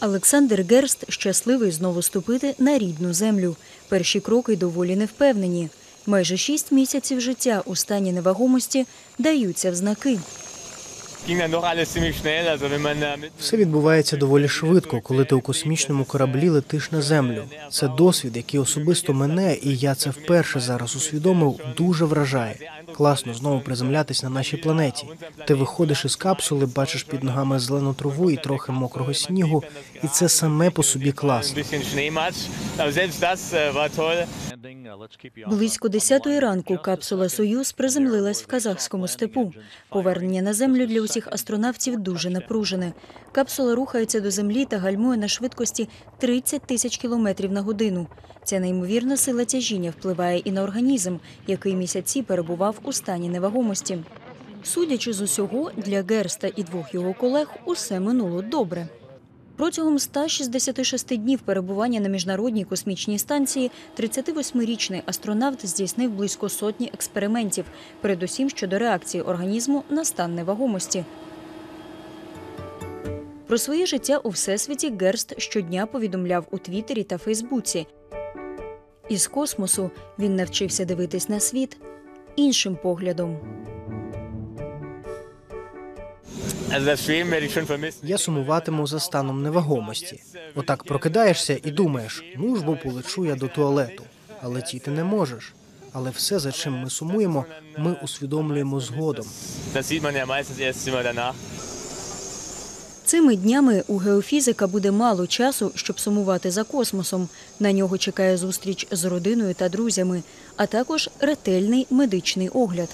Олександр Герст щасливий знову ступити на рідну землю. Перші кроки доволі невпевнені. Майже шість місяців життя у стані невагомості даються в знаки. Ging dann doch alles ziemlich schnell. Also wenn man Все відбувається доволі швидко, коли ти у космічному кораблі летиш на землю. Це досвід, який особисто мене, і я це вперше зараз усвідомив, дуже вражає. Класно знову приземлятись на нашій планеті. Ти виходиш із капсули, бачиш під ногами зелену траву і трохи мокрого снігу, і це саме по собі класно. Близько 10 ранку капсула Союз приземлилась в казахському степу. Повернення на землю для усіх астронавтів дуже напружене. Капсула рухається до землі та гальмує на швидкості 30 тисяч кілометрів на годину. Ця неймовірна сила тяжіння впливає і на організм, який місяці перебував у стані невагомості. Судячи з усього, для Герста і двох його колег усе минуло добре. Протягом 166 днів перебування на міжнародній космічній станції 38-річний астронавт здійснив близько сотні експериментів, передусім щодо реакції організму на стан невагомості. Про своє життя у всесвіті Герст щодня повідомляв у Твіттері та Фейсбуці. Із космосу він навчився дивитись на світ іншим поглядом. Я сумуватиму за станом невагомості. Отак прокидаєшся і думаєш, ну ж бо полечу я до туалету, а летіти не можеш. Але все, за чим ми сумуємо, ми усвідомлюємо згодом. Цими днями у геофізика буде мало часу, щоб сумувати за космосом. На нього чекає зустріч з родиною та друзями, а також ретельний медичний огляд.